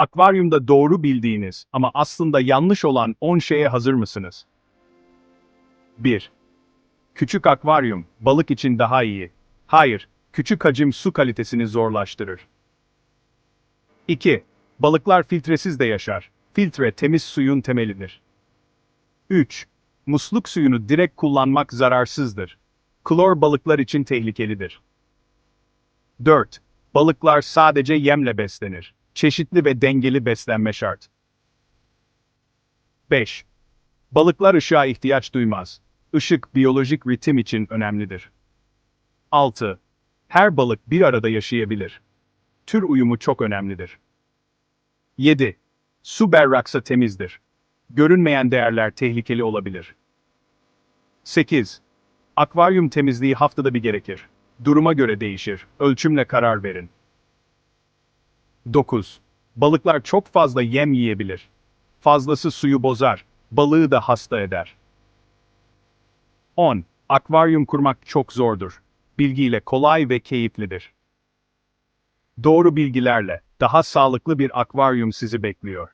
Akvaryumda doğru bildiğiniz ama aslında yanlış olan 10 şeye hazır mısınız? 1. Küçük akvaryum, balık için daha iyi. Hayır, küçük hacim su kalitesini zorlaştırır. 2. Balıklar filtresiz de yaşar. Filtre temiz suyun temelidir. 3. Musluk suyunu direkt kullanmak zararsızdır. Klor balıklar için tehlikelidir. 4. Balıklar sadece yemle beslenir. Çeşitli ve dengeli beslenme şart. 5. Balıklar ışığa ihtiyaç duymaz. Işık biyolojik ritim için önemlidir. 6. Her balık bir arada yaşayabilir. Tür uyumu çok önemlidir. 7. Su berraksa temizdir. Görünmeyen değerler tehlikeli olabilir. 8. Akvaryum temizliği haftada bir gerekir. Duruma göre değişir. Ölçümle karar verin. 9. Balıklar çok fazla yem yiyebilir. Fazlası suyu bozar, balığı da hasta eder. 10. Akvaryum kurmak çok zordur. Bilgiyle kolay ve keyiflidir. Doğru bilgilerle daha sağlıklı bir akvaryum sizi bekliyor.